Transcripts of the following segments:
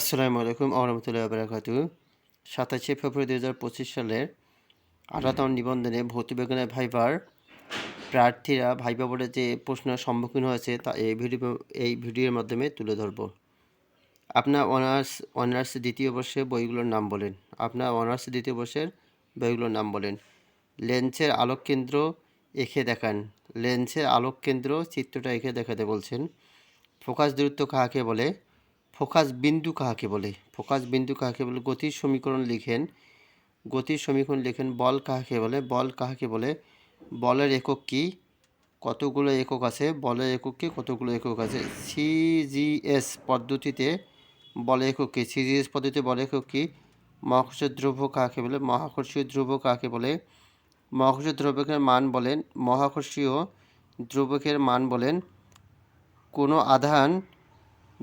আসসালামু আলাইকুম, আহমতুল্লাহ বারাকাতু সাতাশে ফেব্রুয়ারি দু হাজার পঁচিশ সালের আঠারোতম নিবন্ধনে ভৌতবিজ্ঞানের ভাইবার প্রার্থীরা ভাইবা বোর্ডে যে প্রশ্নের সম্মুখীন হয়েছে তা এই ভিডিও, এই ভিডিওর মাধ্যমে তুলে ধরব। আপনার অনার্স অনার্স দ্বিতীয় বর্ষে বইগুলোর নাম বলেন। আপনার অনার্স দ্বিতীয় বর্ষের বইগুলোর নাম বলেন। লেন্সের আলোক কেন্দ্র এঁকে দেখান। লেন্সের আলোক কেন্দ্র চিত্রটা এঁকে দেখাতে বলছেন। ফোকাস দূরত্ব কাহাকে বলে? ফোকাস বিন্দু কাহাকে বলে? ফোকাস বিন্দু কাহাকে বলে? গতির সমীকরণ লিখেন। গতির সমীকরণ লিখেন, বল কাহাকে বলে? বল কাহাকে বলে? বলের একক কি? কতগুলো একক আছে? বলের একক কি? কতগুলো একক আছে? সিজিএস পদ্ধতিতে বলের একক কি? সিজিএস পদ্ধতিতে বলের একক কি? মহাকর্ষীয় দ্রব্য কাকে বলে? মহাকর্ষীয় দ্রব্য কাকে বলে? মহাকর্ষীয় দ্রব্যকের মান বলেন, মহাকর্ষীয় দ্রব্যকের মান বলেন, কোনো আধান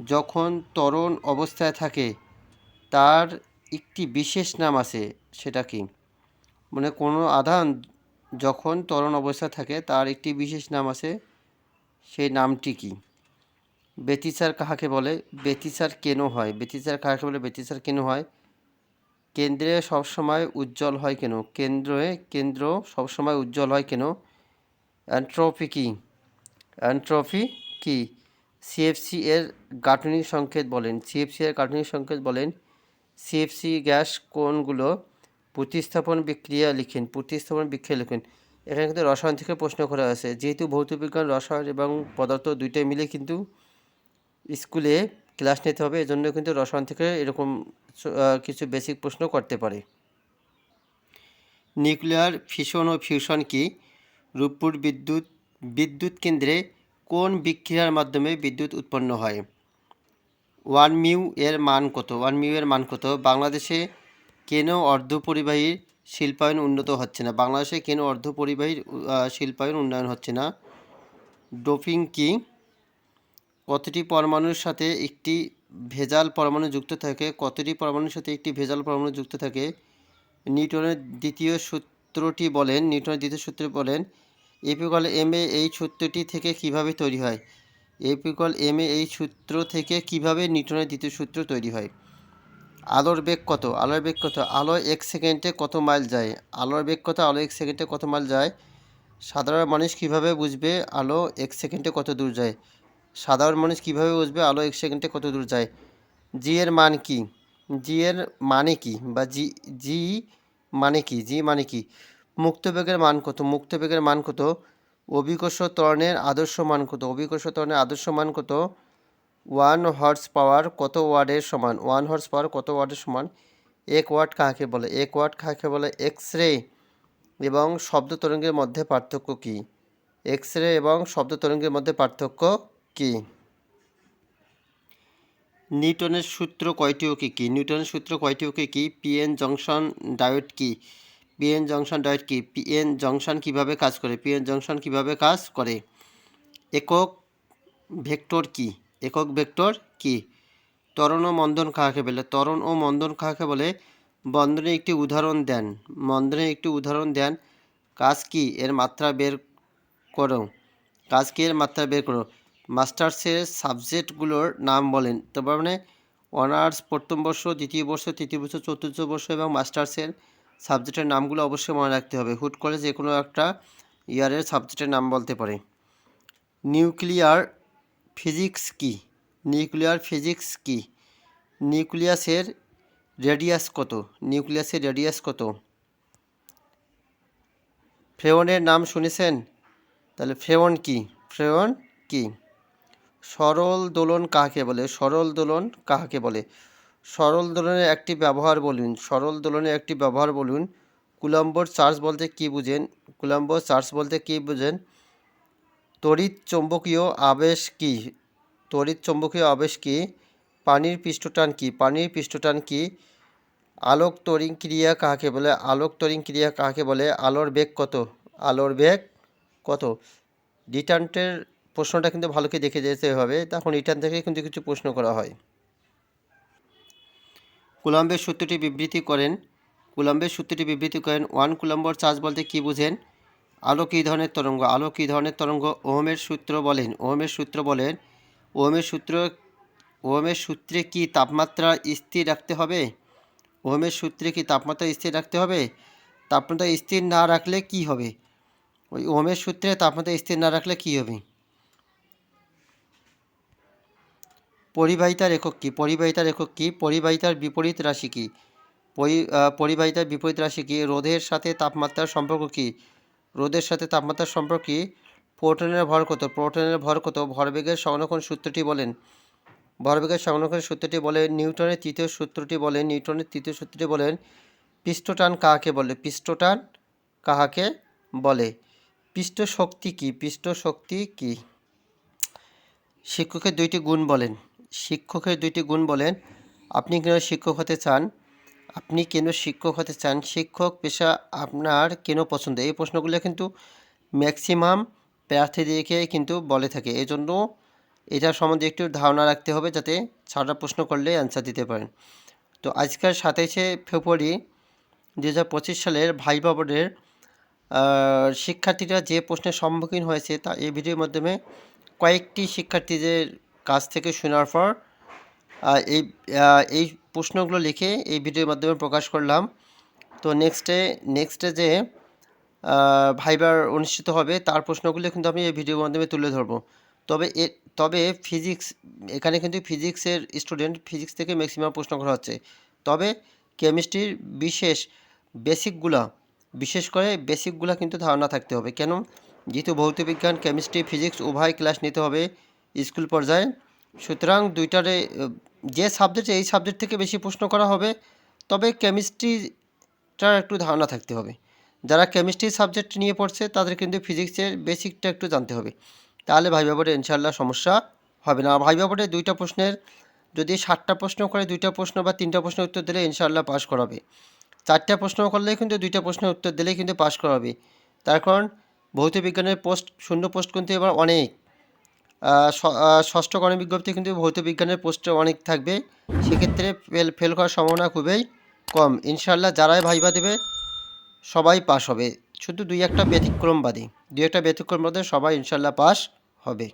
যখন ত্বরণ অবস্থায় থাকে, তার একটি বিশেষ নাম আছে, সেটা কি? মানে কোনো আধান যখন ত্বরণ অবস্থায় থাকে, তার একটি বিশেষ নাম আছে, সেই নামটি কি? বেতিসার কাহাকে বলে? বেতিসার কেন হয়? বেতিসার কাহাকে বলে? বেতিসার কেন হয়? কেন্দ্রে সবসময় উজ্জ্বল হয় কেন? কেন্দ্রে, কেন্দ্র সবসময় উজ্জ্বল হয় কেন? অ্যান্ট্রপি কি? অ্যান্ট্রপি কি? সিএফসি এর গাঠনিক সংকেত বলেন। সিএফসি এর গাঠনিক সংকেত বলেন সিএফসি গ্যাস কোনগুলো প্রতিস্থাপন বিক্রিয়া লিখেন, প্রতিস্থাপন বিক্রিয়া লিখেন। এখানে কিন্তু রসায়ন থেকে প্রশ্ন করা আছে। যেহেতু ভৌতবিজ্ঞান, রসায়ন এবং পদার্থ দুইটাই মিলে কিন্তু স্কুলে ক্লাস নিতে হবে, এজন্য কিন্তু রসায়ন থেকে এরকম কিছু বেসিক প্রশ্ন করতে পারে। নিউক্লিয়ার ফিশন ও ফিউশন কি? রূপপুর বিদ্যুৎ বিদ্যুৎ কেন্দ্রে কোন বিক্রিয়ার মাধ্যমে বিদ্যুৎ উৎপন্ন হয়? ওয়ান মিউ এর মান কত? ওয়ান মিউ এর মান কত? বাংলাদেশে কেন অর্ধ অর্ধপরিবাহীর শিল্পায়ন উন্নত হচ্ছে না? বাংলাদেশে কেন অর্ধপরিবাহীর আহ, শিল্পায়ন উন্নয়ন হচ্ছে না? ডোপিং কি? কতটি পরমাণুর সাথে একটি ভেজাল পরমাণু যুক্ত থাকে? কতটি পরমাণুর সাথে একটি ভেজাল পরমাণু যুক্ত থাকে? নিউটনের দ্বিতীয় সূত্রটি বলেন নিউটনের দ্বিতীয় সূত্রে বলেন এপিকল এম এ এই সূত্রটি থেকে কীভাবে তৈরি হয়? এপিকল এম এ এই সূত্র থেকে কীভাবে নিউটনের দ্বিতীয় সূত্র তৈরি হয়? আলোর বেগ কত? আলোর বেগ কত? আলো এক সেকেন্ডে কত মাইল যায়? আলোর বেগ কত? আলো এক সেকেন্ডে কত মাইল যায়? সাধারণ মানুষ কীভাবে বুঝবে আলো এক সেকেন্ডে কত দূর যায়? সাধারণ মানুষ কীভাবে বুঝবে আলো এক সেকেন্ডে কত দূর যায়? জি এর মান কি? জি এর মানে কি? বা জি জি মানে কি? জি মানে কি? মুক্তবেগের মান কত? মুক্তবেগের মান কত? অভিকর্ষ ত্বরণের আদর্শ মান কত? অভিকর্ষ ত্বরণের আদর্শ মান কত? ওয়ান হর্স পাওয়ার কত ওয়ার্ডের সমান? ওয়ান হর্স পাওয়ার কত ওয়ার্ডের সমান? এক ওয়াট কাকে বলে? এক ওয়াট কাকে বলে? এক্স রে এবং শব্দ তরঙ্গের মধ্যে পার্থক্য কী? এক্স রে এবং শব্দ তরঙ্গের মধ্যে পার্থক্য কী? নিউটনের সূত্র কয়টি ও কী? কী নিউটনের সূত্র কয়টি ও কী? কী পিএন জংশন ডায়োড কী? পিএন জংশন ডায়োড কী পিএন জংশন কীভাবে কাজ করে? পিএন জংশন কীভাবে কাজ করে? একক ভেক্টর কি? একক ভেক্টর কি? ত্বরণ ও মন্দন কাহাকে বলে? ত্বরণ ও মন্দন কাহাকে বলে? বন্ধনে একটি উদাহরণ দেন। বন্ধনে একটি উদাহরণ দেন। কাজ কি? এর মাত্রা বের করো। কাজ কি? এর মাত্রা বের করো। মাস্টার্সের সাবজেক্টগুলোর নাম বলেন। তারপর মানে অনার্স প্রথম বর্ষ, দ্বিতীয় বর্ষ, তৃতীয় বর্ষ, চতুর্থ বর্ষ এবং মাস্টার্সের সাবজেক্টের নামগুলো অবশ্যই মনে রাখতে হবে। হুট করে যে কোনো একটা ইয়ারের সাবজেক্টের নাম বলতে পারে। নিউক্লিয়ার ফিজিক্স কি? নিউক্লিয়ার ফিজিক্স কি? নিউক্লিয়াসের রেডিয়াস কত? নিউক্লিয়াসের রেডিয়াস কত? ফ্রেওনের নাম শুনেছেন? তাহলে ফ্রেওন কি? ফ্রেওন কি? সরল দোলন কাকে বলে? সরল দোলন কাকে বলে? সরল দোলনের একটি ব্যবহার বলুন, সরল দোলনের একটি ব্যবহার বলুন। কুলম্বর চার্জ বলতে কি বুঝেন? কুলম্বর চার্জ বলতে কি বুঝেন? তড়িৎ চৌম্বকীয় আবেশ কি? তড়িৎ চৌম্বকীয় আবেশ কি? পানির পৃষ্ঠটান কি? পানির পৃষ্ঠটান কি? আলোক তরঙ্গ ক্রিয়া কাকে বলে? আলোক তরঙ্গ ক্রিয়া কাকে বলে? আলোর বেগ কত? আলোর বেগ কত? রিটার্নটের প্রশ্নটা কিন্তু ভালো করে দেখে যেতে হবে। তখন রিটার্ন থেকে কিন্তু কিছু প্রশ্ন করা হয়। কুলম্বের সূত্রটি বিবৃতি করেন। কুলম্বের সূত্রটি বিবৃতি করেন, ওয়ান কুলম্বর চার্জ বলতে কি বুঝেন? আলো কী ধরনের তরঙ্গ? আলো কী ধরনের তরঙ্গ? ওহমের সূত্র বলেন, ওহমের সূত্র বলেন, ওহমের সূত্র, ওহমের সূত্রে কি তাপমাত্রা স্থির রাখতে হবে? ওহমের সূত্রে কি তাপমাত্রা স্থির রাখতে হবে? তাপমাত্রা স্থির না রাখলে কি হবে? ওই ওহমের সূত্রে তাপমাত্রা স্থির না রাখলে কি হবে? পরিবাহিতার একক কী? পরিবাহিতার একক কী? পরিবাহিতার বিপরীত রাশি কী? পরি পরিবাহিতার বিপরীত রাশি কী? রোধের সাথে তাপমাত্রার সম্পর্ক কী? রোদের সাথে তাপমাত্রার সম্পর্ক কী? প্রোটনের ভর কত? প্রোটনের ভর কত? ভরবেগের সংরক্ষণ সূত্রটি বলেন। ভরবেগের সংরক্ষণ সূত্রটি বলে, নিউটনের তৃতীয় সূত্রটি বলেন নিউটনের তৃতীয় সূত্রটি বলেন, পৃষ্ঠটান কাহাকে বলে? পৃষ্ঠটান কাহাকে বলে? পৃষ্ঠ শক্তি কী? পৃষ্ঠ শক্তি কী? শিক্ষকের দুইটি গুণ বলেন। শিক্ষকের দুইটি গুণ বলেন, আপনি কেন শিক্ষক হতে চান? আপনি কেন শিক্ষক হতে চান? শিক্ষক পেশা আপনার কেন পছন্দ? এই প্রশ্নগুলো কিন্তু ম্যাক্সিমাম প্রার্থীদেরকে কিন্তু বলে থাকে। এই জন্য এটার সম্বন্ধে একটু ধারণা রাখতে হবে যাতে ছাড়া প্রশ্ন করলে অ্যান্সার দিতে পারেন। তো আজকের সাতাইশে ফেব্রুয়ারি দু হাজার পঁচিশ সালের ভাইবা বোর্ডের শিক্ষার্থীরা যে প্রশ্নের সম্মুখীন হয়েছে তা এই ভিডিওর মাধ্যমে কয়েকটি শিক্ষার্থীদের কাছ থেকে শোনার পর এই এই প্রশ্নগুলো লিখে এই ভিডিওর মাধ্যমে প্রকাশ করলাম। তো নেক্সটে নেক্সটে যে ভাইবার অনুষ্ঠিত হবে, তার প্রশ্নগুলো কিন্তু আমি এই ভিডিওর মাধ্যমে তুলে ধরবো। তবে এ, তবে ফিজিক্স এখানে কিন্তু ফিজিক্সের স্টুডেন্ট ফিজিক্স থেকে ম্যাক্সিমাম প্রশ্ন করা হচ্ছে। তবে কেমিস্ট্রির বিশেষ বেসিকগুলা বিশেষ করে বেসিকগুলা কিন্তু ধারণা থাকতে হবে। কেন? যেহেতু ভৌতবিজ্ঞান কেমিস্ট্রি ফিজিক্স উভয় ক্লাস নিতে হবে। স্কুল পর্যায়ে। সুতরাং দুইটারে, যে সাবজেক্টে এই সাবজেক্ট থেকে বেশি প্রশ্ন করা হবে, তবে কেমিস্ট্রিটার একটু ধারণা থাকতে হবে। যারা কেমিস্ট্রি সাবজেক্ট নিয়ে পড়ছে, তাদের কিন্তু ফিজিক্সের বেসিকটা একটু জানতে হবে। তাহলে ভাইবা বোর্ডে ইনশাল্লাহ সমস্যা হবে না। ভাইবা বোর্ডে দুইটা প্রশ্নের, যদি সাতটা প্রশ্ন করে, দুইটা প্রশ্ন বা তিনটা প্রশ্নের উত্তর দিলে ইনশাল্লাহ পাস করাবে। চারটা প্রশ্ন করলেই কিন্তু দুইটা প্রশ্নের উত্তর দিলেই কিন্তু পাস করাবে। তার কারণ, ভৌত বিজ্ঞানের পোস্ট শূন্য পোস্ট কিন্তু এবার অনেক। ষষ্ঠ গণ বিজ্ঞপ্তি কিন্তু ভৌত বিজ্ঞানের পোস্টে অনেক থাকবে। সেক্ষেত্রে ফেল ফেল করার সম্ভাবনা খুবই কম। ইনশাল্লাহ যারাই ভাইবা দেবে, সবাই পাস হবে। শুধু দুই একটা ব্যতিক্রমবাদী। দুই একটা ব্যতিক্রম বাদে সবাই ইনশাল্লাহ পাস হবে।